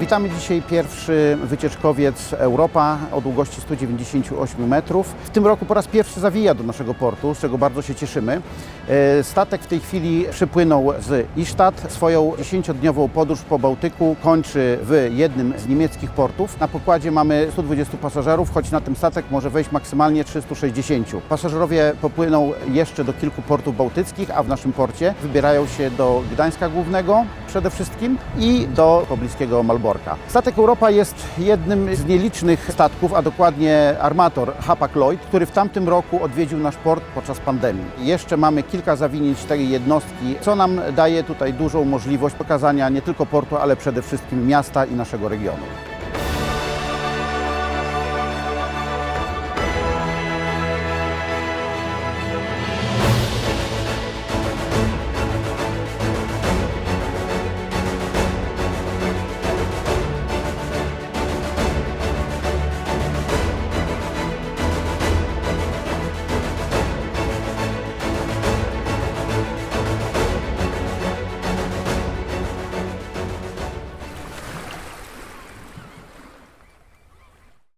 Witamy dzisiaj pierwszy wycieczkowiec Europa o długości 198 metrów. W tym roku po raz pierwszy zawija do naszego portu, z czego bardzo się cieszymy. E, Statek w tej chwili przypłynął z Isztat. Swoją 10-dniową podróż po Bałtyku kończy w jednym z niemieckich portów. Na pokładzie mamy 120 pasażerów, choć na ten statek może wejść maksymalnie 360. Pasażerowie popłyną jeszcze do kilku portów bałtyckich, a w naszym porcie wybierają się do Gdańska Głównego przede wszystkim i do pobliskiego Malborka. Statek Europa jest jednym z nielicznych statków, a dokładnie armator Hapag-Lloyd, który w tamtym roku odwiedził nasz port podczas pandemii. Jeszcze mamy kilka zawinięć tej jednostki, co nam daje tutaj dużą możliwość pokazania nie tylko portu, ale przede wszystkim miasta i naszego regionu.